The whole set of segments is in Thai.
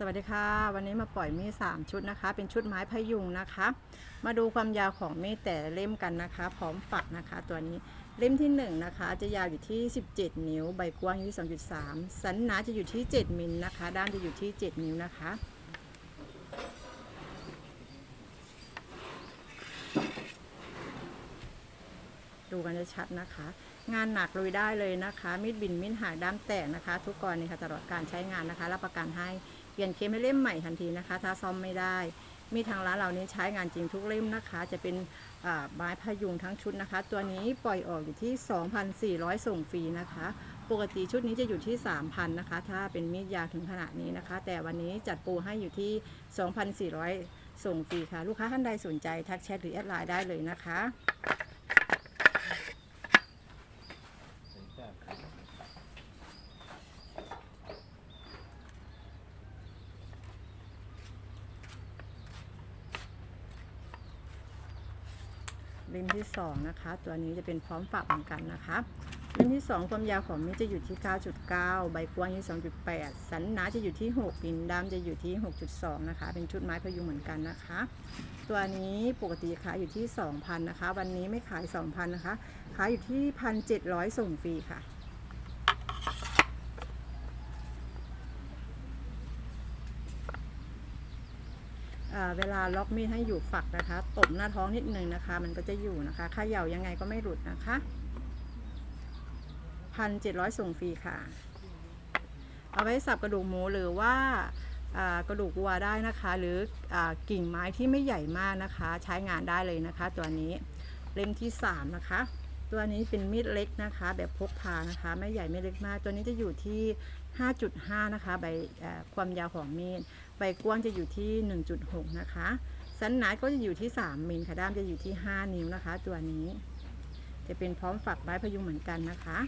สวัสดีค่ะ วันนี้มาปล่อยมีด3ชุดนะคะ เป็นชุดไม้พยุงนะคะ มาดูความยาวของมีดแต่เล่มกันนะคะ พร้อมฝักนะคะ ตัวนี้เล่มที่ 1 นะคะ จะยาวอยู่ที่ 17 นิ้ว ใบกว้างอยู่ที่2.3 สันหนาจะอยู่ที่ 7มิลนะคะ ด้านจะอยู่ที่ 7 นิ้วนะคะดูกันจะชัดนะคะ งานหนักลุยได้เลยนะคะมีดบินมีดหากด้ามแตกนะคะ ทุกกรณีค่ะตลอดการใช้งานนะคะ รับประกันให้ ลี่ยนเคมให้เล่มใหม่ทันทีนะคะ ถ้าซ่อมไม่ได้ มีทางร้านเรานี้ใช้งานจริงทุกเล่มนะคะ จะเป็นอ่าไม้พยุงทั้งชุดนะคะ ตัวนี้ปล่อยออกอยู่ที่ 2,400 ส่งฟรีนะคะ ปกติชุดนี้จะอยู่ที่ 3,000 นะคะ ถ้าเป็นมีดยาวถึงขนาดนี้นะคะ แต่วันนี้จัดโปรให้อยู่ที่ 2,400 ส่งฟรีค่ะ ลูกค้าท่านใดสนใจทักแชทหรือแอดไลน์ได้เลยนะคะ เล่มที่ 2 นะคะ ตัวนี้จะเป็นพร้อมฝักเหมือนกันนะคะเล่มที่ 2 ความยาวของมีดจะอยู่ที่ 9.9 ใบกว้างที่ 2.8 สันหนาจะอยู่ที่ 6 ปินดำจะอยู่ที่ 6.2 นะคะ เป็นชุดไม้พยุงเหมือนกันนะคะ ตัวนี้ปกติขายอยู่ที่ 2,000 นะคะ วันนี้ไม่ขาย 2,000 นะคะ ขายอยู่ที่ 1,700 ส่งฟรีค่ะ เวลาล็อกมีดให้อยู่ฝักนะคะ ตบหน้าท้องนิดนึงนะคะ มันก็จะอยู่นะคะเขย่ายังไงก็ไม่หลุดนะคะพันเจ็ดร้อยส่งฟรีค่ะ เอาไว้สับกระดูกหมูหรือว่ากระดูกวัวได้นะคะ หรืออกิ่งไม้ที่ไม่ใหญ่มากนะคะ ใช้งานได้เลยนะคะ ตัวนี้เล่มที่สามนะคะ ตัวนี้เป็นมีดเล็กนะคะ แบบพกพานะคะ ไม่ใหญ่ไม่เล็กมาก ตัวนี้จะอยู่ที่ 5.5 นะคะ ใบความยาวของมีด ใบกว้างจะอยู่ที่ 1.6 นะคะ สันหนาก็จะอยู่ที่ 3มิลค่ะ ด้ามจะอยู่ที่ 5 นิ้วนะคะ ตัวนี้ จะเป็นพร้อมฝักไม้พยุงเหมือนกันนะคะ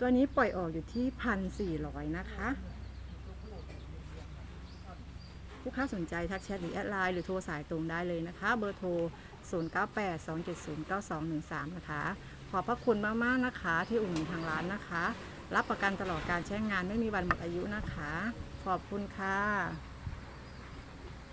ตัวนี้ปล่อยออกอยู่ที่1,400นะคะ ลูกค้าสนใจทักแชทหรือแอดไลน์หรือโทรสายตรงได้เลยนะคะ เบอร์โทร 0982709213 นะคะ ขอบพระคุณมากๆนะคะ ที่อุ่นนทางร้านนะคะ รับประกันตลอดการใช้งานไม่มีวันหมดอายุนะคะ ขอบคุณค่ะ